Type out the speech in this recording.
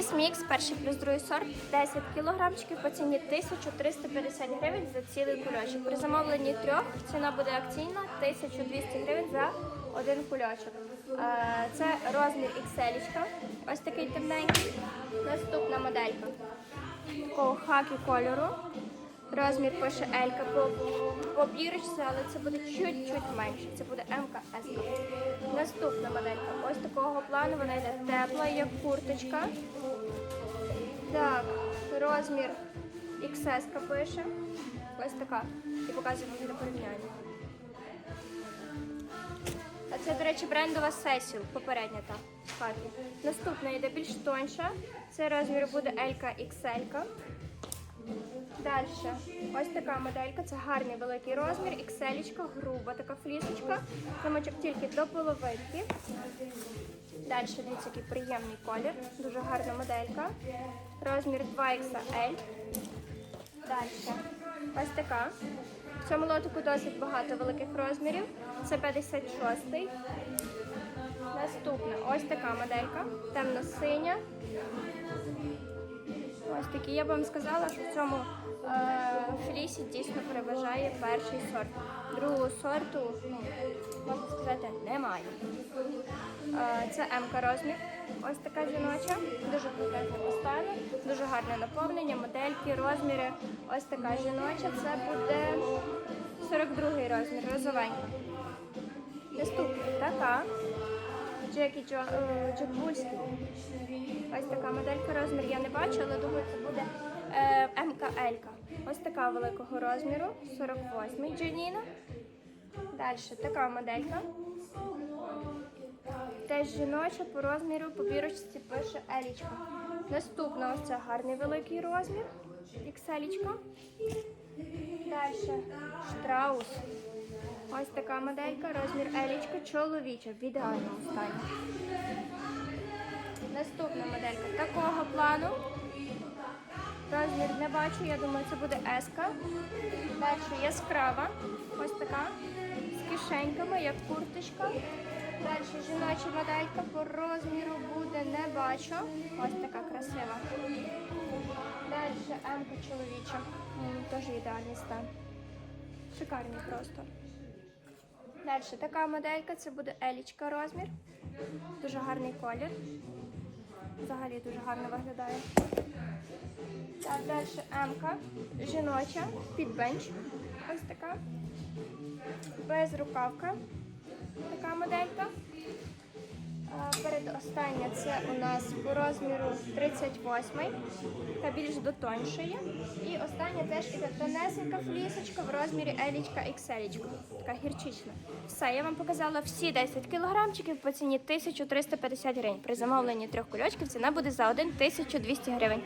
Фліс мікс, перший плюс другий сорт, 10 кілограмчиків по ціні 1350 гривень за цілий кульочок. При замовленні трьох ціна буде акційна 1200 гривень за один кульочок. Е, Це розмір XL, ось такий темненький. Наступна моделька такого хакі кольору. Розмір пише Елька по, по бірочці, але це буде чуть-чуть менше. Це буде МКС. Такого плану вона йде тепла, як курточка. Так, розмір XS пише. Ось така. І показуємо для порівняння. А це, до речі, брендова Сесіл, попередня та хакі. Наступна йде більш тонша. Це розмір буде Елька XL. Далі, ось така моделька, це гарний великий розмір, XL, груба така флісочка, замочок тільки до половинки. Далі, дивіться, який приємний колір, дуже гарна моделька. Розмір 2XL. Далі, ось така. В цьому лотику досить багато великих розмірів. Це 56-й. Наступна ось така моделька, темно-синя. Ось такі. Я б вам сказала, що в цьому е, флісі дійсно переважає перший сорт. Другого сорту, ну, можна сказати, немає. Е, це м розмір. Ось така жіноча, дуже конкретно поставлена, дуже гарне наповнення, модельки, розміри. Ось така жіноча. Це буде 42 розмір, розовенька. Наступна така. Джекі Джо, е, Джек Ось така моделька розмір я не бачу, але думаю, це буде е, МКЛ. Ось така великого розміру, 48-й Джаніна. Далі така моделька. Теж жіноча по розміру, по бірочці пише Елічка. Наступна ось це гарний великий розмір. XL. Далі штраус. Ось така моделька, розмір Елічка, чоловіча в ідеальному стані. Наступна моделька такого плану. Розмір не бачу, я думаю, це буде еска. Далі яскрава. Ось така. З кишеньками, як курточка. Далі жіноча моделька по бачу. Ось така красива. Далі М-ка чоловіча. Теж ідеальний стан. Шикарний просто. Далі така моделька, це буде елічка розмір. Дуже гарний колір. Взагалі дуже гарно виглядає. Так, далі М-ка, жіноча, підбенч. Ось така. Безрукавка. Така моделька. Передостання це у нас по розміру 38 та більш до. І остання теж іде тонесенька флісочка в розмірі елічка XL. Така гірчична. Все, я вам показала всі 10 кілограмчиків по ціні 1350 гривень. При замовленні трьох кульочків ціна буде за 1200 гривень.